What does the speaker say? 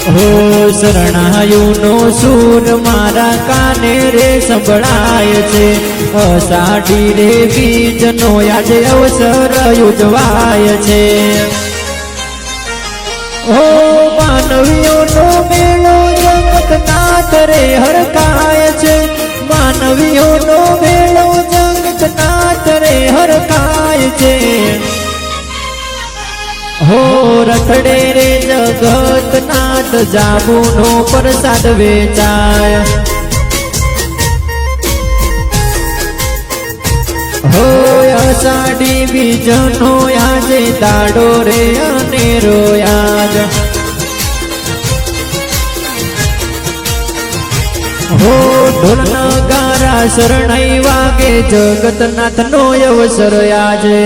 હો શરણાયુનો સૂર મારા કાને રે સંભળાય છે. અષાઢી રે બીજનો આજે અવસર ઉજવાય છે. હો માનવીઓનો મેળો જગતનાથ રે હરકાય છે. માનવીઓનો મેળો જગતનાથ રે હરકાય છે. હો રખડે રે જગતનાથ જાબુનો પ્રસાદ વેચાય. હોય અષાઢી બીજનો આજે દાડો રે અને રોયાજ. હો ઢોલ નગારા શરણાઈ વાગે જગતનાથ નો અવસર આજે